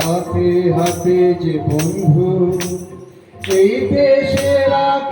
হাতে হাতে যে বন্ধু এই দেশের রাখি